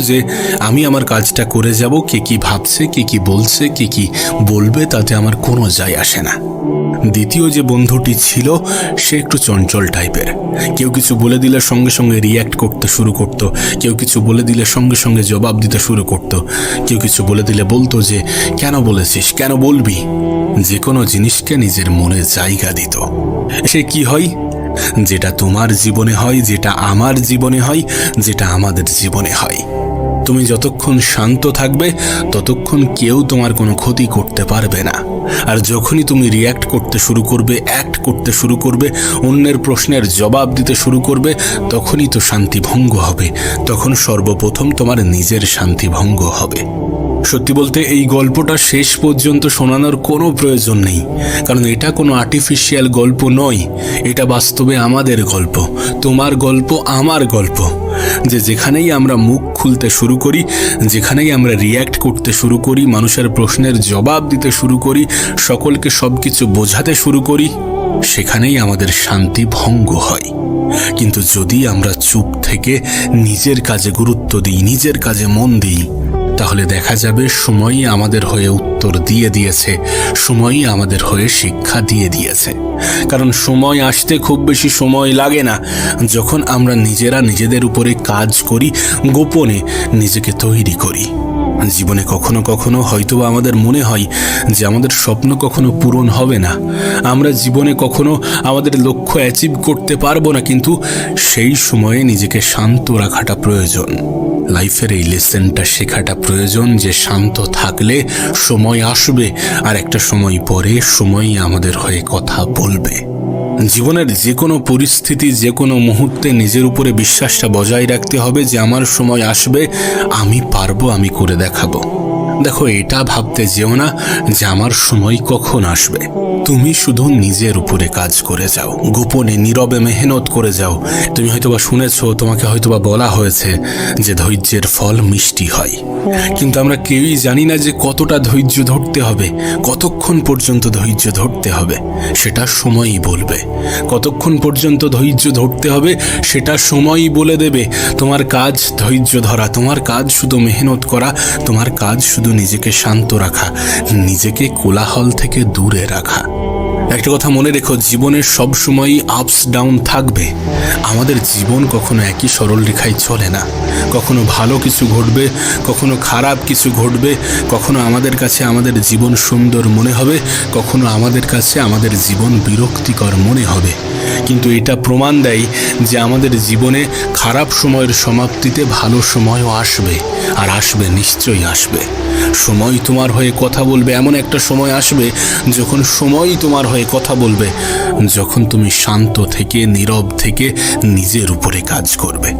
যে, আমি আমার কাজটা করে যাব, কে কি ভাবছে, কে কি বলছে, কে কি বলবে, তাতে আমার কোনো যায় আসে না। দ্বিতীয় যে বন্ধুটি ছিল, সে একটু চঞ্চল টাইপের। কেউ কিছু বলে দিলে সঙ্গে সঙ্গে রিয়্যাক্ট করতে শুরু করত, কেউ কিছু বলে দিলে সঙ্গে সঙ্গে জবাব দিতে শুরু করত, কেউ কিছু বলে দিলে বলতো যে, কেন বলেছিস, কেন বলবি? যে কোনো জিনিসকে নিজের মনে জায়গা দিত। সে কি হয়? যেটা তোমার জীবনে হয়, যেটা আমার জীবনে হয়, যেটা আমাদের জীবনে হয়। তুমি যতক্ষণ শান্ত থাকবে, ততক্ষণ কেউ তোমার কোনো ক্ষতি করতে পারবে না। আর যখনই তুমি রিয়্যাক্ট করতে শুরু করবে অ্যাক্ট করতে শুরু করবে, অন্যের প্রশ্নের জবাব দিতে শুরু করবে, তখনই তো শান্তি ভঙ্গ হবে। তখন সর্বপ্রথম তোমার নিজের শান্তি ভঙ্গ হবে। সত্যি বলতে, এই গল্পটা শেষ পর্যন্ত শোনানোর কোনো প্রয়োজন নেই। কারণ এটা কোনো আর্টিফিশিয়াল গল্প নয়। এটা বাস্তবে আমাদের গল্প। তোমার গল্প আমার গল্প। যে যেখানেই আমরা মুখ খুলতে শুরু করি, যেখানেই আমরা রিয়্যাক্ট করতে শুরু করি, মানুষের প্রশ্নের জবাব দিতে শুরু করি, সকলকে সব কিছু বোঝাতে শুরু করি, সেখানেই আমাদের শান্তি ভঙ্গ হয়। কিন্তু যদি আমরা চুপ থেকে নিজের কাজে গুরুত্ব দিই, নিজের কাজে মন দিই তাহলে দেখা যাবে সময়ই আমাদের হয়ে উত্তর দিয়ে দিয়েছে, সময়ই আমাদের হয়ে শিক্ষা দিয়ে দিয়েছে। কারণ সময় আসতে খুব বেশি সময় লাগে না। যখন আমরা নিজেরা নিজেদের উপরে কাজ করি, গোপনে নিজেকে তৈরি করি। জীবনে কখনো কখনো হয়তো আমাদের মনে হয় যে আমাদের স্বপ্ন কখনো পূরণ হবে না। আমরা জীবনে কখনো আমাদের লক্ষ্য অ্যাচিভ করতে পারব না, কিন্তু সেই সময়ে নিজেকে শান্ত রাখাটা প্রয়োজন। লাইফের এই লেসেনটা শেখাটা প্রয়োজন যে শান্ত থাকলে সময় আসবে আর একটা সময় পরে সময়ই আমাদের হয়ে কথা বলবে। জীবনের যে কোনো পরিস্থিতি যে কোনো মুহূর্তে নিজের উপরে বিশ্বাসটা বজায় রাখতে হবে যে আমার সময় আসবে, আমি পারব, আমি করে দেখাবো। দেখো, এটা ভাবতে যেও না যে আমার সময় কখন আসবে। তুমি শুধু নিজের উপরে কাজ করে যাও। গোপনে, নীরবে মেহনত করে যাও। তুমি হয়তোবা শুনেছো, তোমাকে হয়তোবা বলা হয়েছে যে ধৈর্যের ফল মিষ্টি হয়। কিন্তু আমরা কেউই জানি না যে কতটা ধৈর্য ধরতে হবে, কতক্ষণ পর্যন্ত ধৈর্য ধরতে হবে, সেটা সময়ই বলবে। কতক্ষণ পর্যন্ত ধৈর্য ধরতে হবে, সেটা সময়ই বলে দেবে। তোমার কাজ ধৈর্য ধরা, তোমার কাজ শুধু মেহনত করা, তোমার কাজ শুধু নিজেকে শান্ত রাখা নিজেকে কোলাহল থেকে দূরে রাখা। একটা কথা মনে রেখো, জীবনের সব সময়ই আপস ডাউন থাকবে। আমাদের জীবন কখনো একই সরল রেখায় চলে না। কখনো ভালো কিছু ঘটবে, কখনো খারাপ কিছু ঘটবে, কখনো আমাদের কাছে আমাদের জীবন সুন্দর মনে হবে, কখনো আমাদের কাছে আমাদের জীবন বিরক্তিকর মনে হবে। কিন্তু এটা প্রমাণ দেয় যে আমাদের জীবনে খারাপ সময়ের সমাপ্তিতে ভালো সময়ও আসবে, আর আসবে নিশ্চয়ই আসবে। সময় তোমার হয়ে কথা বলবে, এমন একটা সময় আসবে যখন সময় তোমার হয়ে কথা বলবে, যখন তুমি শান্ত থেকে, নীরব থেকে নিজের উপরে কাজ করবে।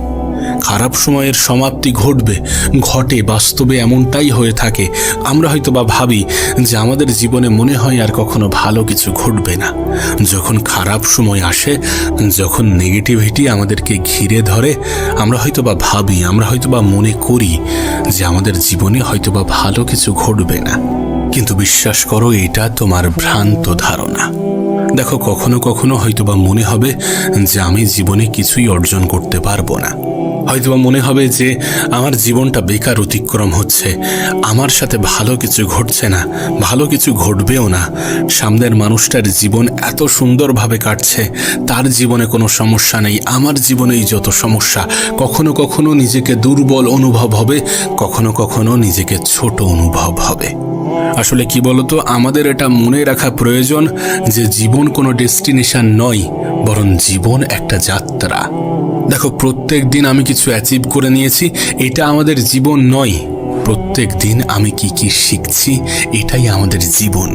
খারাপ সময়ের সমাপ্তি ঘটবে, ঘটে, বাস্তবে এমনটাই হয়ে থাকে। আমরা হয়তো বা ভাবি যে আমাদের জীবনে মনে হয় আর কখনো ভালো কিছু ঘটবে না। যখন খারাপ সময় আসে, যখন নেগেটিভিটি আমাদেরকে ঘিরে ধরে, আমরা হয়তো বা ভাবি, আমরা হয়তো বা মনে করি যে আমাদের জীবনে হয়তো বা ভালো কিছু ঘটবে না। কিন্তু বিশ্বাস করো, এটা তোমার ভ্রান্ত ধারণা। দেখো, কখনো কখনো হয়তোবা মনে হবে যে আমি জীবনে কিছুই অর্জন করতে পারব না। হয়তোবা মনে হবে যে আমার জীবনটা বেকার অতিক্রম হচ্ছে, আমার সাথে ভালো কিছু ঘটছে না, ভালো কিছু ঘটবেও না। সামনের মানুষটার জীবন এত সুন্দরভাবে কাটছে, তার জীবনে কোনো সমস্যা নেই, আমার জীবনেই যত সমস্যা। কখনো কখনো নিজেকে দুর্বল অনুভব হবে, কখনো কখনো নিজেকে ছোট অনুভব হবে। আসলে কি বলতো, আমাদের এটা মনে রাখা প্রয়োজন যে জীবন কোনো ডেস্টিনেশন নয়, বরং জীবন একটা যাত্রা। দেখো, প্রত্যেক দিন আমি কিছু অ্যাচিভ করে নিয়েছি, এটা আমাদের জীবন নয়। প্রত্যেক দিন আমি কি কি শিখছি, এটাই আমাদের জীবন।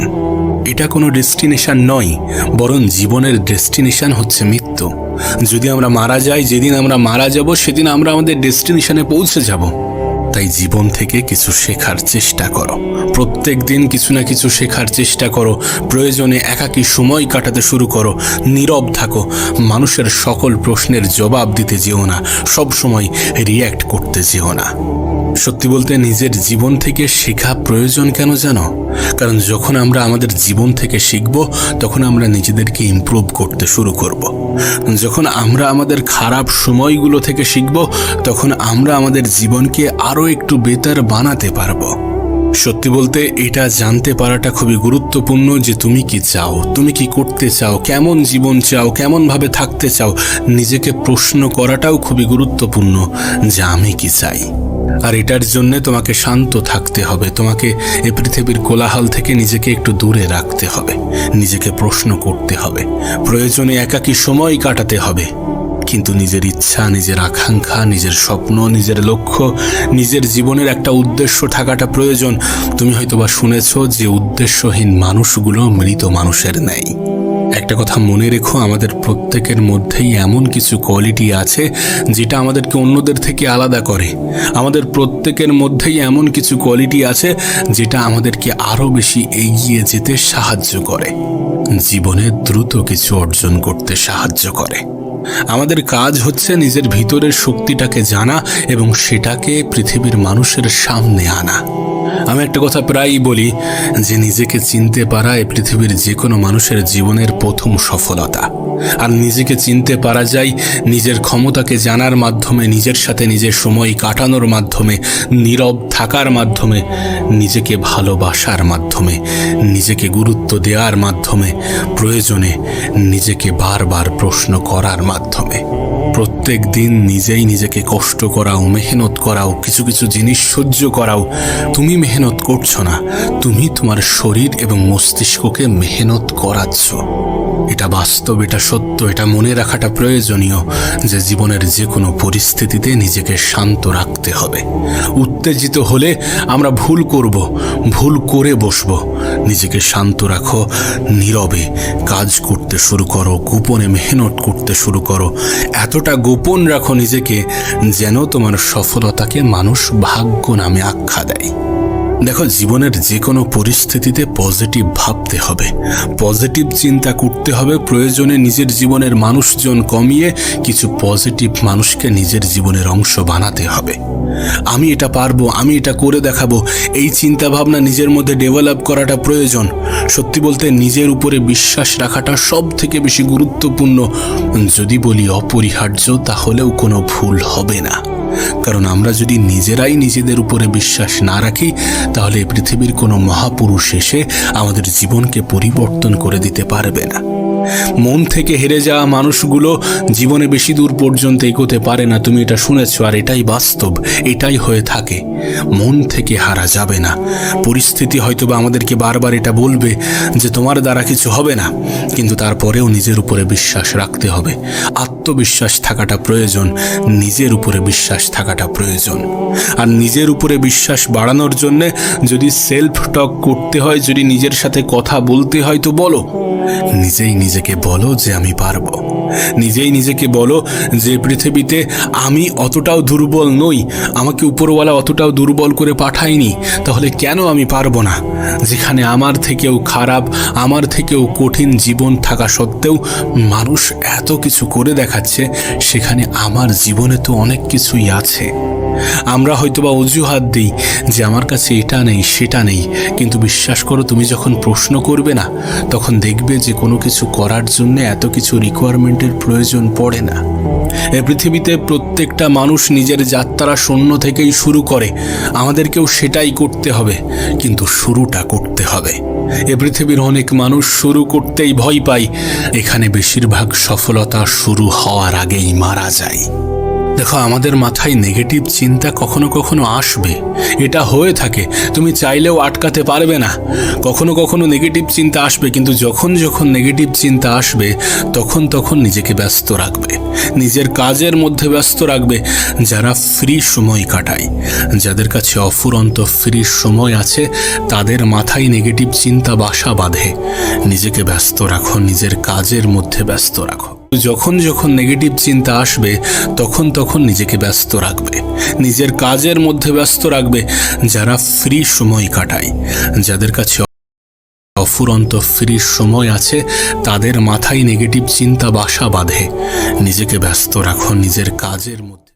এটা কোনো ডেস্টিনেশন নয়, বরং জীবনের ডেস্টিনেশন হচ্ছে মৃত্যু। যদি আমরা মারা যাই, যেদিন আমরা মারা যাব, সেদিন আমরা আমাদের ডেস্টিনেশনে পৌঁছে যাব। তাই জীবন থেকে কিছু শেখার চেষ্টা করো। প্রত্যেক দিন কিছু না কিছু শেখার চেষ্টা করো। প্রয়োজনে একাকী সময় কাটাতে শুরু করো। নীরব থাকো। মানুষের সকল প্রশ্নের জবাব দিতে যেও না। সব সময় রিয়্যাক্ট করতে যেও না। সত্যি বলতে নিজের জীবন থেকে শেখা প্রয়োজন কেন জানো? কারণ যখন আমরা আমাদের জীবন থেকে শিখব, তখন আমরা নিজেদেরকে ইমপ্রুভ করতে শুরু করব। যখন আমরা আমাদের খারাপ সময়গুলো থেকে শিখব, তখন আমরা আমাদের জীবনকে আরও একটু বেতার বানাতে পারব। সত্যি বলতে এটা জানতে পারাটা খুবই গুরুত্বপূর্ণ যে তুমি কি চাও, তুমি কি করতে চাও, কেমন জীবন চাও, কেমনভাবে থাকতে চাও, নিজেকে প্রশ্ন করাটাও খুবই গুরুত্বপূর্ণ যে আমি কি চাই। আর এটার জন্য তোমাকে শান্ত থাকতে হবে। তোমাকে এ পৃথিবীর কোলাহল থেকে নিজেকে একটু দূরে রাখতে হবে। নিজেকে প্রশ্ন করতে হবে। প্রয়োজনে একাকী সময় কাটাতে হবে। কিন্তু নিজের ইচ্ছা, নিজের আকাঙ্ক্ষা, নিজের স্বপ্ন, নিজের লক্ষ্য, নিজের জীবনের একটা উদ্দেশ্য থাকাটা প্রয়োজন। তুমি হয়তোবা শুনেছ যে উদ্দেশ্যহীন মানুষগুলো মৃত মানুষের নেই একটা কথা মনে রেখো, আমাদের প্রত্যেকের মধ্যেই এমন কিছু কোয়ালিটি আছে যেটা আমাদেরকে অন্যদের থেকে আলাদা করে। আমাদের প্রত্যেকের মধ্যেই এমন কিছু কোয়ালিটি আছে যেটা আমাদেরকে আরও বেশি এগিয়ে যেতে সাহায্য করে। জীবনে দ্রুত কিছু অর্জন করতে সাহায্য করে। আমাদের কাজ হচ্ছে নিজের ভিতরের শক্তিটাকে জানা এবং সেটাকে পৃথিবীর মানুষের সামনে আনা। আমি একটা কথা প্রায়ই বলি যে নিজেকে চিনতে পারা এ পৃথিবীর যে কোনো মানুষের জীবনের প্রথম সফলতা। আর নিজেকে চিনতে পারা যায় নিজের ক্ষমতাকে জানার মাধ্যমে, নিজের সাথে নিজের সময় কাটানোর মাধ্যমে, নীরব থাকার মাধ্যমে, নিজেকে ভালোবাসার মাধ্যমে, নিজেকে গুরুত্ব দেওয়ার মাধ্যমে, প্রয়োজনে নিজেকে বারবার প্রশ্ন করার মাধ্যমে। প্রত্যেক দিন নিজেই নিজেকে কষ্ট করাও, মেহনত করাও, কিছু কিছু জিনিস সহ্য করাও। তুমি মেহনত করছ না। তুমি তোমার শরীর এবং মস্তিষ্ককে মেহনত করাচ্ছ। এটা বাস্তব, এটা সত্য, এটা মনে রাখাটা প্রয়োজনীয় যে জীবনের যে কোনো পরিস্থিতিতে নিজেকে শান্ত রাখতে হবে। উত্তেজিত হলে আমরা ভুল করব, ভুল করে বসবো। নিজেকে শান্ত রাখো, নীরবে কাজ করতে শুরু করো, গোপনে মেহনত করতে শুরু করো। এতটা গোপন রাখো নিজেকে যেন তোমার সফলতাকে মানুষ ভাগ্য নামে আখ্যা দেয়। দেখো, জীবনের যে কোনো পরিস্থিতিতে পজিটিভ ভাবতে হবে। পজিটিভ চিন্তা করতে হবে, প্রয়োজনে নিজের জীবনের মানুষজন কমিয়ে কিছু পজিটিভ মানুষকে নিজের জীবনের অংশ বানাতে হবে। আমি এটা পারব, আমি এটা করে দেখাবো। এই চিন্তা ভাবনা নিজের মধ্যে ডেভেলপ করাটা প্রয়োজন। সত্যি বলতে নিজের উপরে বিশ্বাস রাখাটা সব থেকে বেশি গুরুত্বপূর্ণ। যদি বলি অপরিহার্য, তাহলেও কোনো ভুল হবে না। কারণ আমরা যদি নিজেরাই নিজেদের উপরে বিশ্বাস না রাখি, তাহলে পৃথিবীর কোনো মহাপুরুষ এসে আমাদের জীবনকে পরিবর্তন করে দিতে পারবে না। মন থেকে হেরে যাওয়া মানুষগুলো জীবনে বেশি দূর পর্যন্ত এগোতে পারে না। তুমি এটা শুনেছ, আর এটাই বাস্তব, এটাই হয়ে থাকে। মন থেকে হারা যাবে না। পরিস্থিতি হয়তো বা আমাদেরকে বারবার এটা বলবে যে তোমার দ্বারা কিছু হবে না, কিন্তু তারপরেও নিজের উপরে বিশ্বাস রাখতে হবে। আত্মবিশ্বাস থাকাটা প্রয়োজন, নিজের উপরে বিশ্বাস থাকাটা প্রয়োজন। আর নিজের উপরে বিশ্বাস বাড়ানোর জন্যে যদি সেলফ টক করতে হয়, যদি নিজের সাথে কথা বলতে হয়, তো বলো, নিজেই নিজেকে বলো যে আমি পারব। নিজেই নিজেকে বলো যে পৃথিবীতে আমি অতটাও দুর্বল নই, আমাকে উপরওয়ালা অতটাও দুর্বল করে পাঠায়নি, তাহলে কেন আমি পারব না? যেখানে আমার থেকেও খারাপ, আমার থেকেও কঠিন জীবন থাকা সত্ত্বেও মানুষ এত কিছু করে দেখাচ্ছে, সেখানে আমার জীবনে তো অনেক কিছুই আছে। আমরা হয়তোবা অজুহাত দিই যে আমার কাছে এটা নেই, সেটা নেই। কিন্তু বিশ্বাস করো, তুমি যখন প্রশ্ন করবে না, তখন দেখবে যে কোনো কিছু করার জন্য এত কিছু রিকোয়ারমেন্টের প্রয়োজন পড়ে না। এ পৃথিবীতে প্রত্যেকটা মানুষ নিজের যাত্রা শূন্য থেকেই শুরু করে। আমাদেরকেও সেটাই করতে হবে, কিন্তু শুরুটা করতে হবে। এ পৃথিবীর অনেক মানুষ শুরু করতেই ভয় পায়। এখানে বেশিরভাগ সফলতা শুরু হওয়ার আগেই মারা যায়। দেখো, আমাদের মাথায় নেগেটিভ চিন্তা কখনো কখনো আসবে। এটা হয়ে থাকে, তুমি চাইলেও আটকাতে পারবে না। কখনো কখনো নেগেটিভ চিন্তা আসবে, কিন্তু যখন যখন নেগেটিভ চিন্তা আসবে, তখন তখন নিজেকে ব্যস্ত রাখবে। নিজের কাজের মধ্যে ব্যস্ত রাখবে। যারা ফ্রি সময় কাটায়, যাদের কাছে অফুরন্ত ফ্রি সময় আছে, তাদের মাথায় নেগেটিভ চিন্তা বাসা বাঁধে। নিজেকে ব্যস্ত রাখো, নিজের কাজের মধ্যে ব্যস্ত রাখো। যখন যখন নেগেটিভ চিন্তা আসবে, তখন তখন নিজেকে ব্যস্ত রাখবে। নিজের কাজের মধ্যে ব্যস্ত রাখবে। যারা ফ্রি সময় কাটায়, যাদের কাছে অফুরন্ত ফ্রি সময় আছে, তাদের মাথায় নেগেটিভ চিন্তা বাসা বাঁধে। নিজেকে ব্যস্ত রাখো, নিজের কাজের মধ্যে